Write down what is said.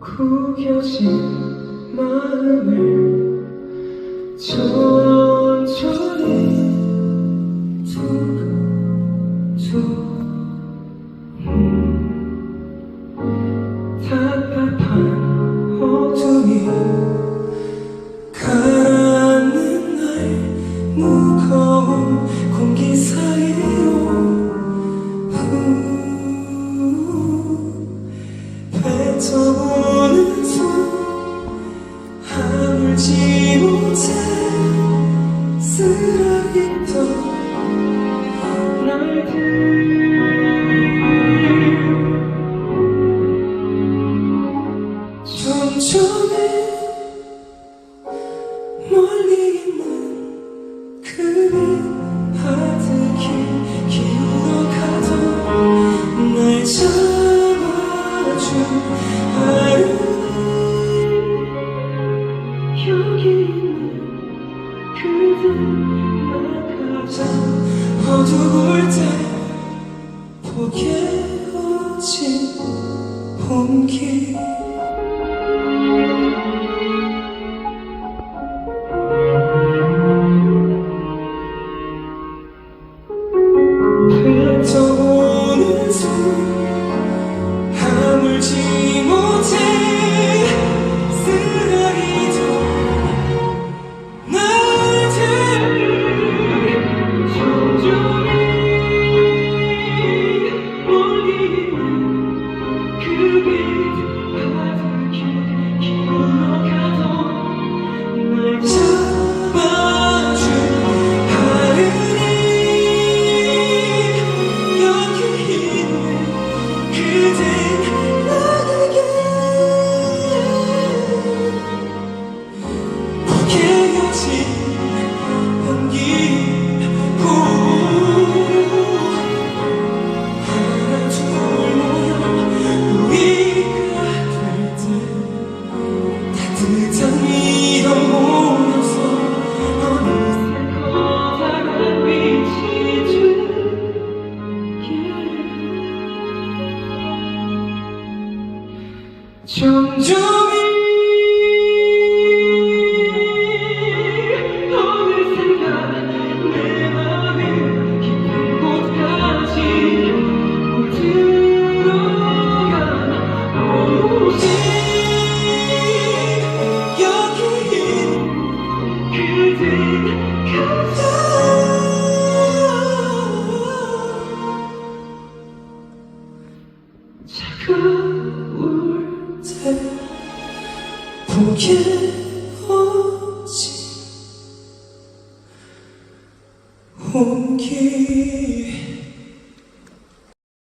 구겨진 마음을 천천히 두고 두고. 무거운 공기 사이로 뱉어보는 숨 아물지 못해 쓰라기도 날 어두울 때 보게 어진 봄길 그래도 you be? 정중 옮겨오지. 옮기